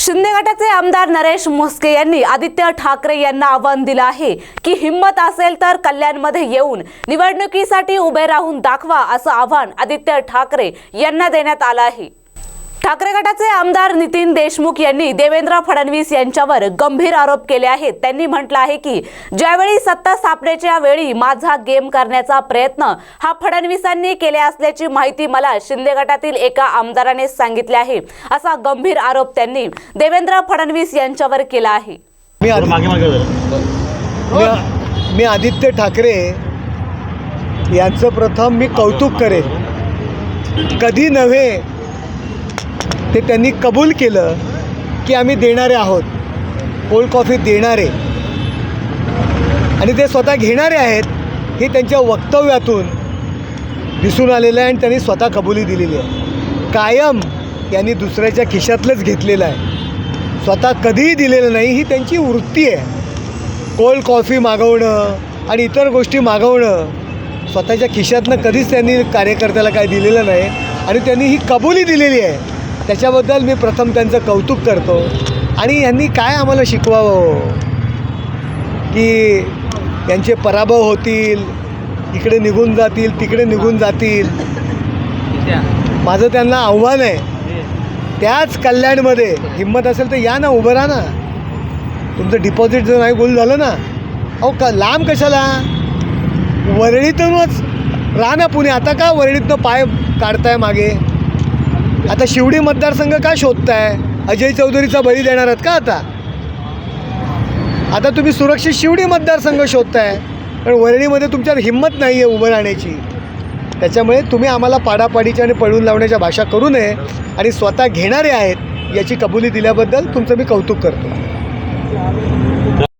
शिंदे गटाचे आमदार नरेश म्हस्के यांनी आदित्य ठाकरे यांना आव्हान दिलं आहे की हिंमत असेल तर कल्याणमध्ये येऊन निवडणुकीसाठी उभे राहून दाखवा असं आव्हान आदित्य ठाकरे यांना देण्यात आलं आहे. ठाकरे गटाचे आमदार नितीन देशमुख यांनी देवेंद्र फडणवीस यांच्यावर गंभीर आरोप केले आहेत. त्यांनी म्हटलं आहे की ज्यावेळी सत्ता स्थापनेच्या वेळी माझा गेम करण्याचा प्रयत्न हा फडणवीसांनी केले असल्याची माहिती मला शिंदे गटातील एका आमदाराने सांगितले आहे. असा गंभीर आरोप त्यांनी देवेंद्र फडणवीस यांच्यावर केला आहे. मी आदित्य ठाकरे यांचं प्रथम मी कौतुक करेन. कधी नव्हे ते त्यांनी कबूल केलं की आम्ही देणारे आहोत. कोल्ड कॉफी देणारे. आणि ते स्वतः घेणारे आहेत हे त्यांच्या वक्तव्यातून दिसून आलेलं आहे आणि त्यांनी स्वतः कबुली दिलेली आहे. कायम यांनी दुसऱ्याच्या खिशातलंच घेतलेलं आहे. स्वतः कधीही दिलेलं नाही ही त्यांची वृत्ती आहे. कोल्ड कॉफी मागवणं आणि इतर गोष्टी मागवणं स्वतःच्या खिशातनं कधीच त्यांनी कार्यकर्त्याला काय दिलेलं नाही आणि त्यांनी ही कबुली दिलेली आहे. त्याच्याबद्दल मी प्रथम त्यांचं कौतुक करतो. आणि यांनी काय आम्हाला शिकवावं? की यांचे पराभव होतील इकडे निघून जातील तिकडे निघून जातील. माझं त्यांना आव्हान आहे. त्याच कल्याणमध्ये हिंमत असेल तर या ना उभं राहा ना. तुमचं डिपॉझिट जर नाही गोल झालं ना. अहो का लांब कशाला? वरळीतूनच. राहा ना पुणे. आता का वरळीतनं पाय काढताय मागे? आता शिवडी मतदारसंघ का शोधताय? अजय चौधरीचा बळी देणार आहात का आता? आता तुम्ही सुरक्षित शिवडी मतदारसंघ शोधताय पण वरळीमध्ये तुमच्यावर हिंमत नाही आहे उभं राहण्याची. त्याच्यामुळे तुम्ही आम्हाला पाडापाडीच्या आणि पळून लावण्याच्या भाषा करू नये आणि स्वतः घेणारे आहेत याची कबुली दिल्याबद्दल तुमचं मी कौतुक करतो.